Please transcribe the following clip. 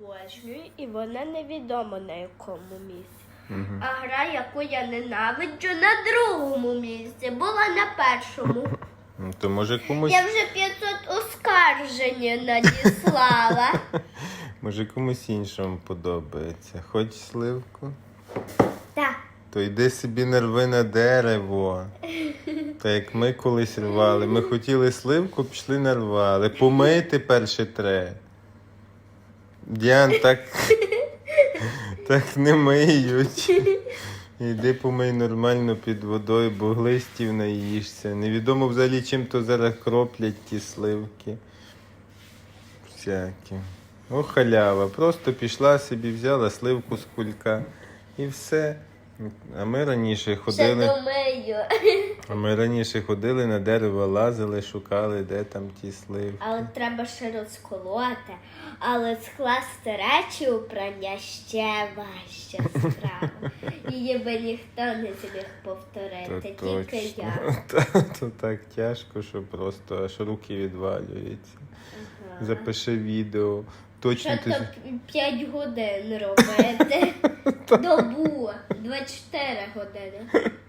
обожнюю, і вона невідомо на якому місці. А гра, яку я ненавиджу, на другому місці, була на першому. Ну, То може комусь, Я вже 500 оскарження надіслала. може комусь іншому подобається. Хоч сливку? Так. То йди собі не рви на дерево. Та як ми колись рвали. Ми хотіли сливку, пішли нарвали. Помити перше тре. Діан, так, так не миють. Іди помий нормально під водою, бо глистів наїшся. Невідомо взагалі, чим то зараз кроплять ті сливки. Всякі. О, халява. Просто пішла собі, взяла сливку з кулька і все. А ми раніше ходили. А ми раніше ходили на дерево, лазили, шукали, де там ті сливки. Але треба ще розколоти. Але скласти речі у прання ще важча справа. Її би ніхто не зміг повторити, То тільки точно. я. Та, то так тяжко, що просто аж руки відвалюються. Ага. Запиши відео. Точно Що ти. то 5 годин робити? Do boa, 24 é estera, Rodana.